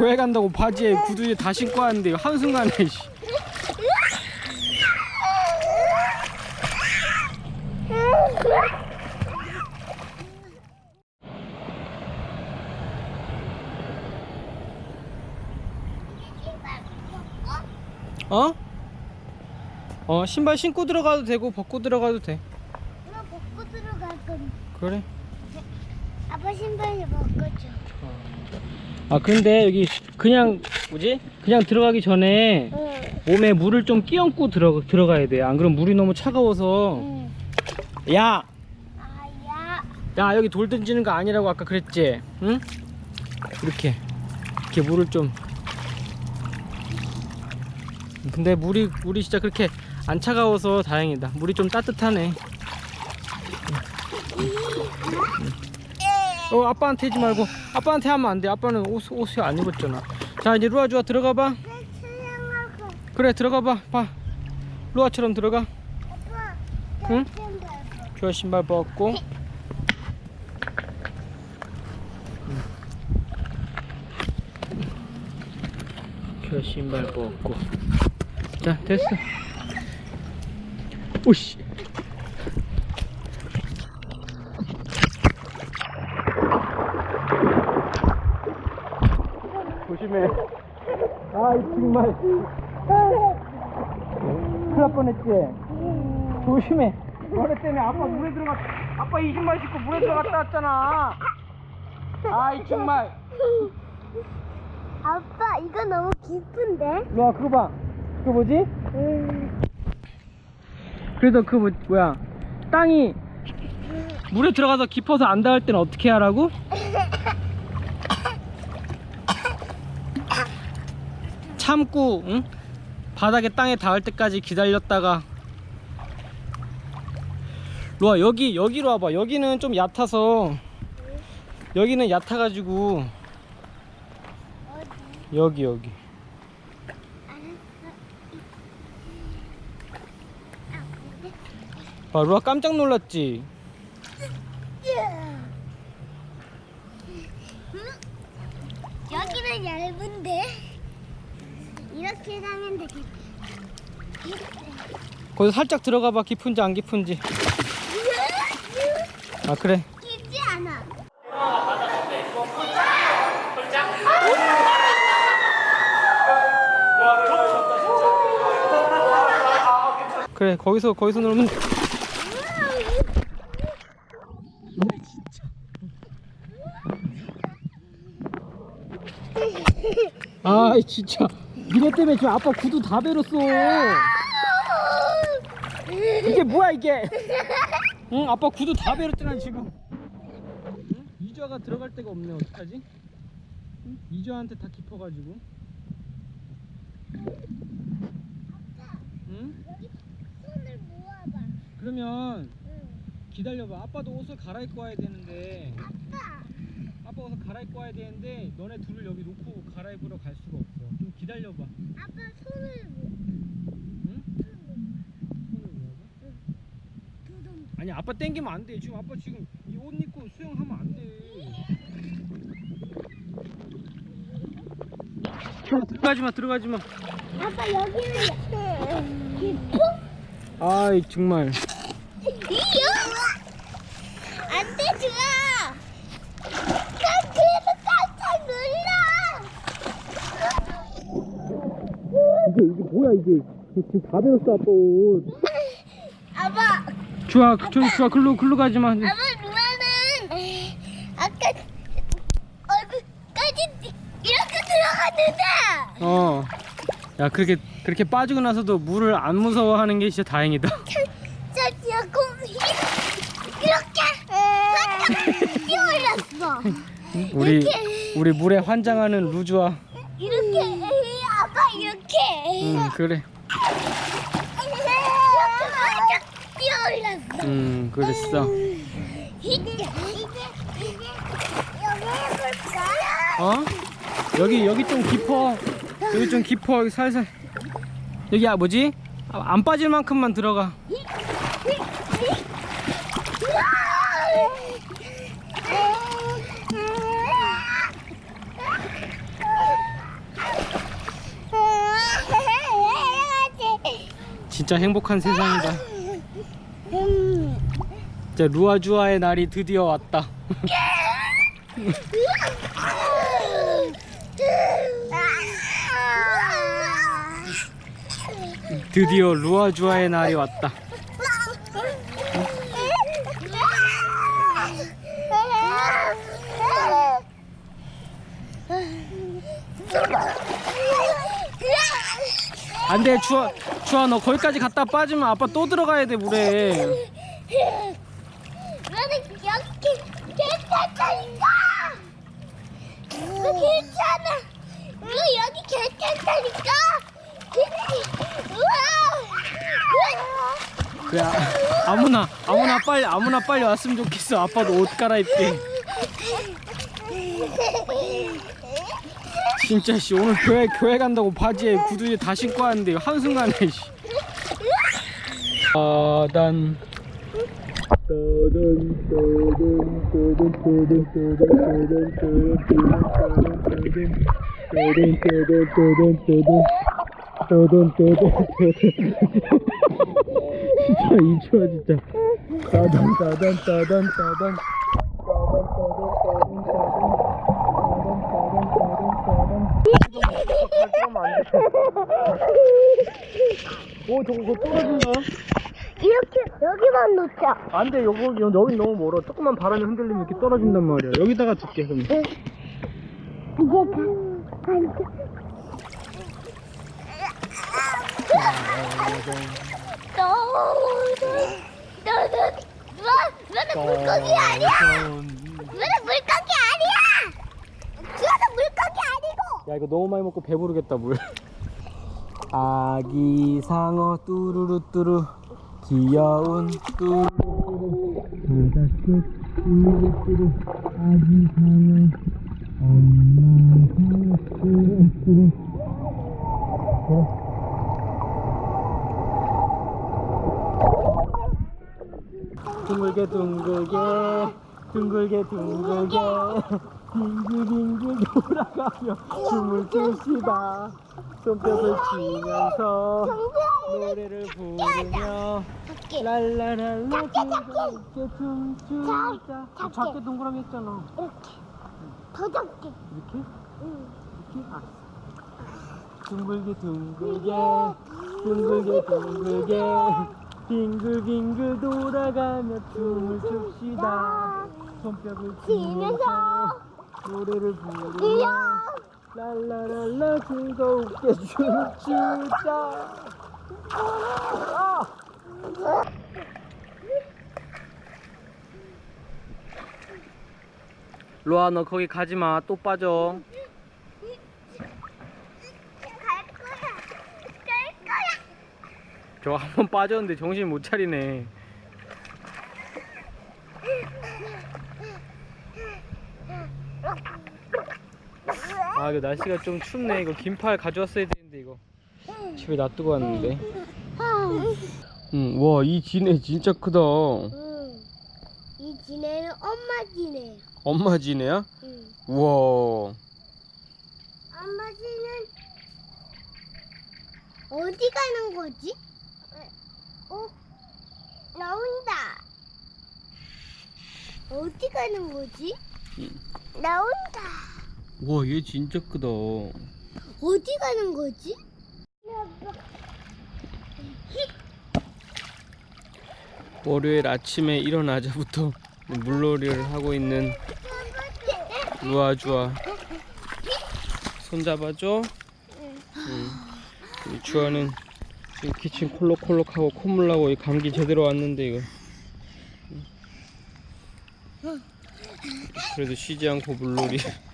교회 간다고 바지에 구두에 다 신고 왔는데 한순간에 씨. 어? 어 신발 신고 들어가도 되고 벗고 들어가도 돼나 벗고 들어갈 건. 그래 아빠 신발을 벗겨줘. 아 근데 여기 그냥 뭐지? 그냥 들어가기 전에 응. 몸에 물을 좀 끼얹고 들어, 들어가야 돼. 안 그러면 물이 너무 차가워서. 응. 야! 아야. 야, 여기 돌 던지는 거 아니라고 아까 그랬지? 응? 이렇게. 이렇게 물을 좀. 근데 물이, 물이 진짜 그렇게 안 차가워서 다행이다. 물이 좀 따뜻하네. 어, 아빠한테 하지 말고. 아빠한테 하면 안 돼. 아빠는 옷, 옷이 안 입었잖아. 자, 이제 루아, 주아 들어가 봐. 그래, 들어가 봐. 봐. 루아처럼 들어가. 응? 주아 신발 벗고. 주아 신발 벗고. 자, 됐어. 오씨. 조심해. 아이 정말. 큰일 날 뻔했지. 조심해. 너네 때문에 아빠 물에 들어갔. 아빠 이 신발 신고 물에 들어갔다 왔잖아. 아이 정말. 아빠 이거 너무 깊은데? 너 그거 봐. 그거 뭐지? 응. 그래서 그 뭐, 뭐야? 땅이 물에 들어가서 깊어서 안 닿을 때는 어떻게 하라고? 참고, 응? 바닥에 땅에 닿을 때까지 기다렸다가 로아 여기 여기로 와봐. 여기는 좀 얕아서 여기는 얕아가지고? 여기 여기. 아 로아 깜짝 놀랐지. 여기는 얇은데 이렇게 가면 되겠다. 거기서 살짝 들어가 봐 깊은지 안 깊은지. 아 그래. 깊지 않아. 그래 거기서 거기서 놀면 아 진짜 이것 때문에 지금 아빠 구두 다 베렸어 이게 뭐야 이게 응 아빠 구두 다 베렸잖아 지금 응? 이주아가 들어갈 데가 없네 어떡하지 응? 이주아한테 다 깊어가지고 응? 손을 모아봐. 그러면 응. 기다려봐 아빠도 옷을 갈아입고 와야 되는데 아빠. 아빠 옷을 갈아입고 와야 되는데 너네 둘을 여기 놓고 갈아입으러 갈 수가 없어 좀 기다려봐 아빠 손을 모. 응? 손을 뭐하고? 두둥. 아니 아빠 땡기면 안 돼 지금 아빠 지금 이 옷 입고 수영하면 안돼 들어가지 마 들어가지 마 아빠 여기는 깊어? 아이 정말 이요? 안돼 좋아. 난 그래서 깜짝 놀라. 이게 이게 뭐야 이게 지금 다 베었어 아빠 옷 아빠, 주아 저기 주아 글로 글로 가지마 아빠 누나는 아까 얼굴까지 이렇게 들어갔는데 어. 야 그렇게 그렇게 빠지고 나서도 물을 안 무서워하는 게 진짜 다행이다. 저 조금 이렇게 뛰어올랐어. 우리 이렇게. 우리 물에 환장하는 루즈와. 응 그래. 살짝 뛰어올랐어. 음 그랬어. 여기? 어? 여기 여기 좀 깊어. 여기 좀 깊어. 여기 살살. 여기 아 뭐지? 아, 안 빠질 만큼만 들어가. 진짜 행복한 세상이다. 음. 진짜 루아주아의 날이 드디어 왔다. 드디어 루아주아의 날이 왔다. 안 돼, 주아, 주아, 너 거기까지 갔다 빠지면 아빠 또 들어가야 돼, 물에. 나는 여기 괜찮다니까. 너 괜찮아. 너 여기 괜찮다니까. 우와. 그래, 아, 아무나, 아무나 빨리, 아무나 빨리 왔으면 좋겠어. 아빠도 옷 갈아입게. 진짜 씨. 오늘 교회 교회 간다고 바지에 구두에 다 신고 왔는데 한 순간에 씨. 따단. 따단 진짜 이주아 진짜. 따단 따단 따단 따단 오 저거 그거 떨어진다 이렇게 여기만 놓자. 안 돼 여기 여기 너무 멀어 조금만 바람이 흔들리면 이렇게 떨어진단 말이야 여기다가 둘게 그럼 이제 가. 앉아. 너는 너는 너 너는 물고기 아니야. 너는 물고기 아니야. 주아는 물고기 아니고. 야 이거 너무 많이 먹고 배부르겠다 물. 아기 상어 뚜루루 뚜루. 귀여운 뚜루루 바닷속 뚜루루 뚜루. 아기 상어 엄마 상어 뚜루루 뚜루. 둥글게 둥글게 둥글게 둥글게 빙글빙글 돌아가며 춤을 춥시다 손뼉을 치면서 노래를 부르며 작게. 즐겁게 춤추자 작게. 작게 동그라미 했잖아 이렇게 더 작게. 이렇게? 응. 이렇게? 아. 둥글게 둥글게 둥글게 둥글게 빙글빙글 돌아가며 춤을 춥시다 손뼉을 치면서 노래를 부르며 이야. 랄라랄라 즐거우게 춤추자 아! 로아 너 거기 가지마 또 빠져 갈 거야. 갈 거야. 저 한 번 빠졌는데 정신 못 차리네 아 이거 날씨가 좀 춥네 이거 긴팔 가져왔어야 되는데 이거 집에 놔두고 왔는데 응 와이 지네 진짜 크다 응. 이 지네는 엄마 지네. 엄마 지네야? 응. 우와 엄마 지는 어디 가는 거지? 어? 나온다. 어디 가는 거지? 나온다. 우와 얘 진짜 크다 어디 가는 거지? 월요일 아침에 일어나자부터 물놀이를 하고 있는 루아주아 손 잡아줘 응. 이 주아는 지금 기침 콜록콜록하고 콧물 나고 이 감기 제대로 왔는데 이거 응. 그래도 쉬지 않고 물놀이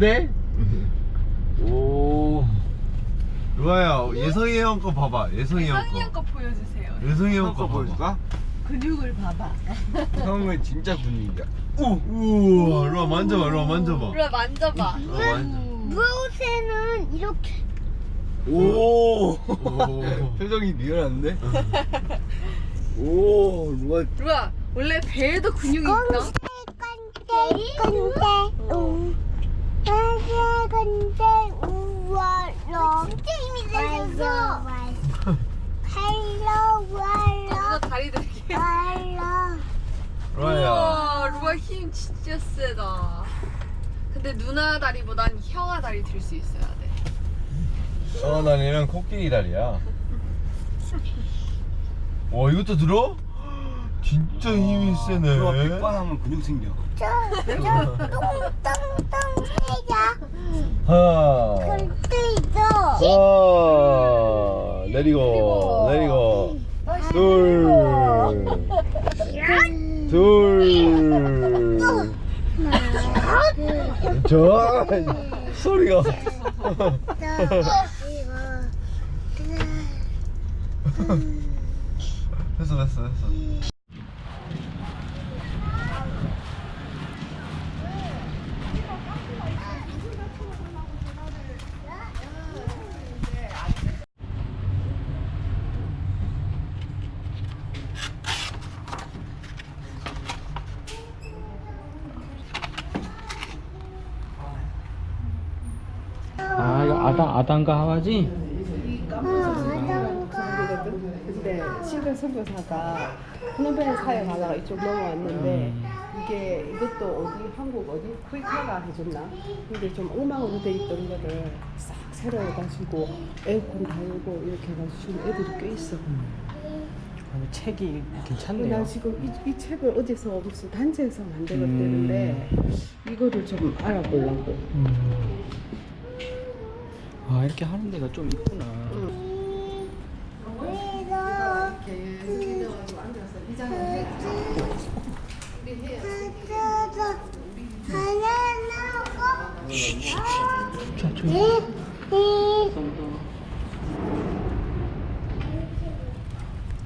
근데 오. 루아야 예성이 형 거 봐봐. 예성이 형 성이 형 거. 거 보여주세요. 예성이 형거 보여줄까? 근육을 봐봐. 형은 진짜 군인이야. 오 우와 루아 만져봐 루아 만져봐. 루아 만져봐. 루아 만져 무엇에는 이렇게. 오. 표정이 리얼한데? 오 루아. 루아 원래 배에도 근육이 있다. 건데 건데 응. 근데 우와로 진짜 힘이 들었어. 헬로 누나 왈로 다리 들게. 왈로. 로아야 우 와 힘 진짜 세다. 근데 누나 다리보단 형아 다리 들 수 있어야 돼. 어 다리는 코끼리 다리야 와 이것도 들어? 진짜 힘이 세네 그거 백반하면 근육 생겨. 똥똥똥 세자. 하나 글도 있어. 와 내리고 내리고 둘 둘 저 소리가 됐어 됐어 됐어 아 이거 아단 아단과 하와지? 근데 신경 선교사가 프놈펜 사에 가다가 이쪽 넘어왔는데 이게 이것도 어디 한국 어디 쿠이카가 해줬나? 근데 좀 엉망으로 돼 있던 거를 싹 새로워가지고 에어컨 달고 이렇게 해가지고 애들이 꽤 있어. 아니 책이 괜찮네요. 나 지금 이, 이 책을 어디서 무슨 단체에서 만들었대는데 이거를 좀 알아보려고. 아 이렇게 하는 데가 좀 있구나.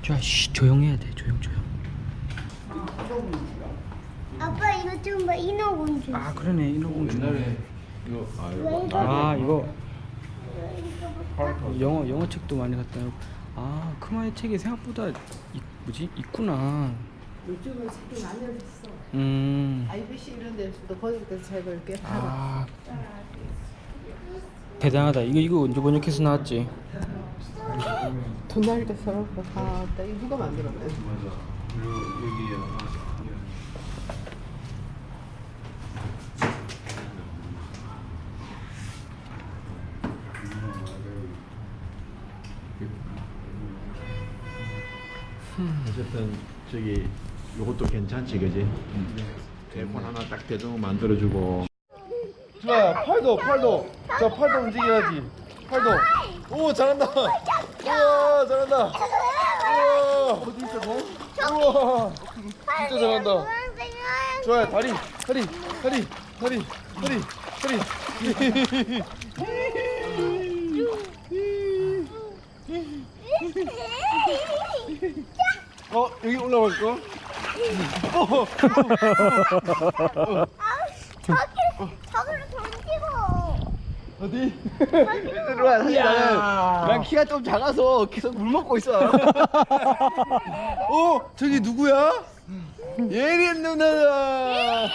자 쉬, 조용해야 돼 조용 조용. 아빠 이거 좀 봐, 인어공주. 아 그러네 인어공주. 이거 아 이거 아 이거 영어 영어 책도 많이 갖다 놓고 아 크마의 책이 생각보다 이, 뭐지 있구나. 요즘은 책이 많이 있어. 음. IBC 이런 데서도 거기서 책을 꽤 팔아. 아 대단하다. 이거 이거 언제 번역해서 나왔지? 도날드 서로가 아, 나 이거 누가 만들었대? 맞아 여기 어쨌든 저기 요것도 괜찮지 그지? 에어컨 하나 딱 대동 만들어주고. 좋아요 팔도 팔도. 자 팔도 움직여야지. 팔도. 오 잘한다. 우와 잘한다. 우와. 어디 있어 너? 우와. 진짜 잘한다. 좋아요 다리 다리 다리 다리 다리 다리 어 여기 올라갈까? 저기, 저기로 던지고. 어디? 일로와 사실 나는 난 키가 좀 작아서 계속 물 먹고 있어 어? 저기 누구야? 예린 누나다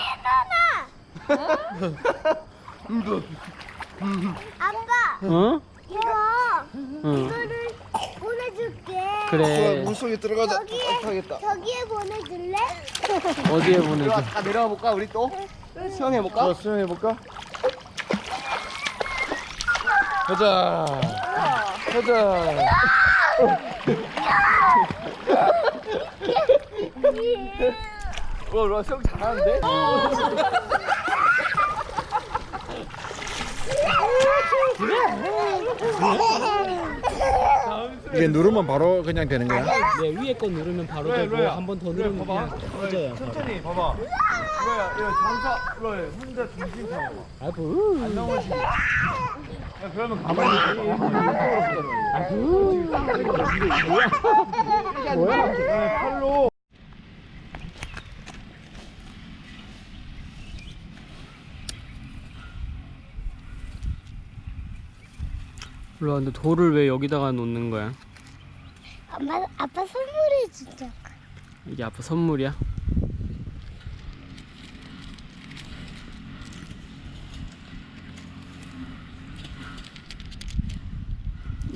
누나 아빠, 어? 이거, 응. 이거를. 그래. 물속에 들어가자 저기에, 하겠다 저기에 보내줄래? 어디에 보내지? 다 내려가 볼까 우리 또? 수영해 볼까? 어, 수영해 볼까? 가자 가자 어, 로아 수영 잘하는데? 이게 누르면 바로 그냥 되는 거야? 네 위에 거 누르면 바로 로야, 되고 로야. 한 번 더 로야, 누르면 봐봐. 그냥 꺼져요. 천천히 봐봐 로야 이거 장사 로야 혼자 중심 잡아봐 아 뭐. 안 넘어지게 야 그러면 가만히 있어 뭐야? 팔로 일로 와, 근데 돌을 왜 여기다가 놓는 거야? 엄마, 아빠 선물해 준다. 이게 아빠 선물이야?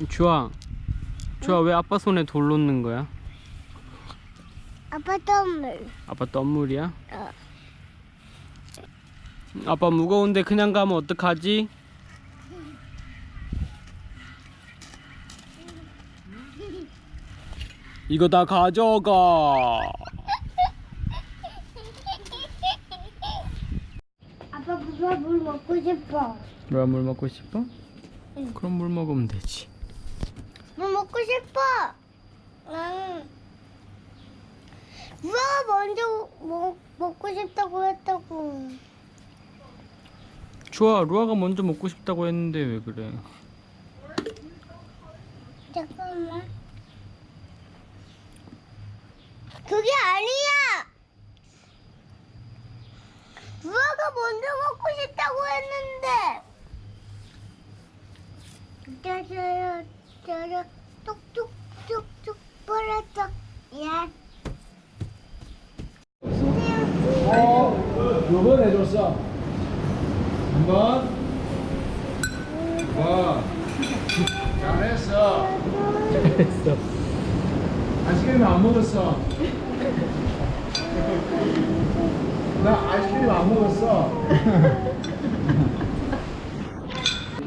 주아, 주아 왜 아빠 손에 돌 놓는 거야? 아빠 선물. 아빠 덤물이야? 어. 아빠 무거운데 그냥 가면 어떡하지? 이거 다 가져가. 아빠 무슨 물 먹고 싶어. 뭐야 물 먹고 싶어? 응. 그럼 물 먹으면 되지. 물 먹고 싶어. 응. 누가 먼저 먹, 먹고 싶다고 했다고. 주아 루아가 먼저 먹고 싶다고 했는데 왜 그래? 잠깐만. 그게 아니야. 누가 먼저 먹고 싶다고 했는데. 짜자라 짜라 뚝뚝뚝뚝 벌었어. 야. 두번 해줬어. 한 번. 두 번. 잘했어. 했어. 아이스크림 안 먹었어. 나 아이스크림 안 먹었어.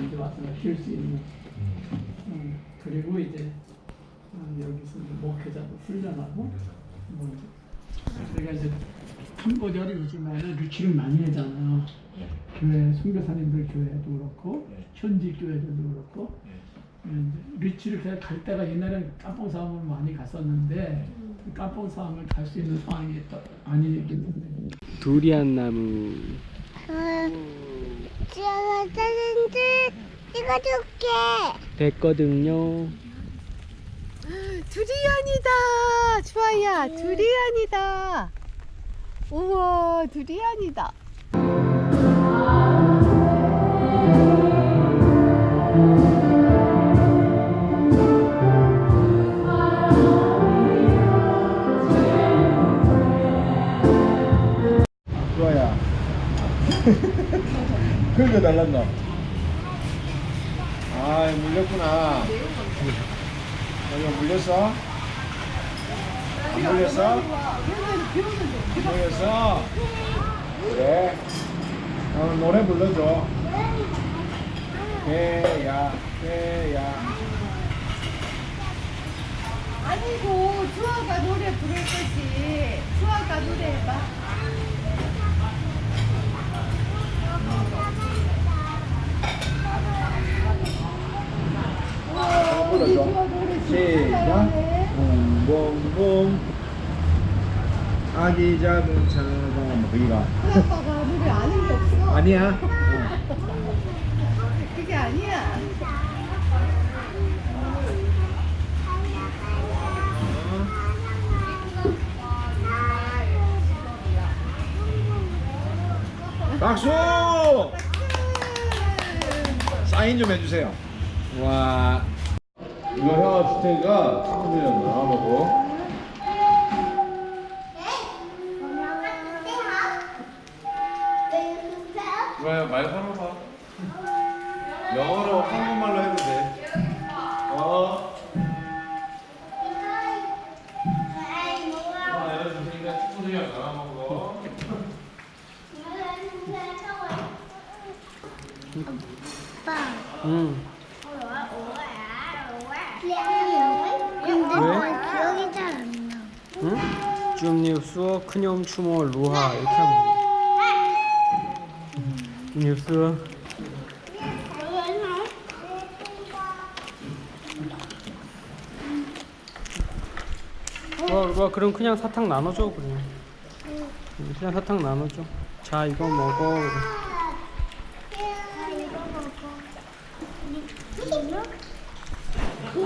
이제 와서 쉴 수 있는. 음, 그리고 이제 음, 여기서 이제 목회자도 훈련하고 뭐 이제 저희가 이제 캄보디아이지만 루치를 많이 하잖아요. 교회 선교사님들 교회도 그렇고 현지 교회들도 그렇고 이제 리치를 그냥 갈 때가 옛날에는 깜뽕 싸움을 많이 갔었는데 그 깜뽕 싸움을 갈 수 있는 상황이 또 아니겠는데 두리안 나무. 제가 사진 찍어줄게. 됐거든요. 두리안이다. 주아야, 두리안이다. 우와, 두리안이다. 그러니까 달랐나? 아, 물렸구나. 여기 물렸어? 안 물렸어? 안 물렸어? 그래. 어, 노래 불러줘. 개야, 개야. 아니고, 주아가 노래 부를 거지. 주아가 노래 해봐. 불러줘. 시작. 붕붕붕. 아기 작은 차가 뭐 그이가 아빠가 노래 아는 게 없어. 아니야. 그게 아니야. 박수! 사인 좀 해주세요. 와. 이거 형아 줄 테니까 탁구들이 나와보고. 좋아요, 말 걸어봐. 영어로 한 크뇽 추모 루하 이렇게 하면 돼. 쭈니 수어. 어, 루아 그럼 그냥 사탕 나눠줘 그냥. 응, 그냥 사탕 나눠줘. 자 이거 먹어. 그래.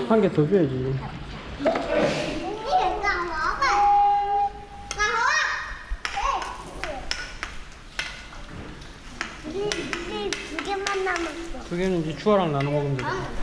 한개 더 줘야지. 개는 이제 주아랑 나눠 먹으면 되잖아.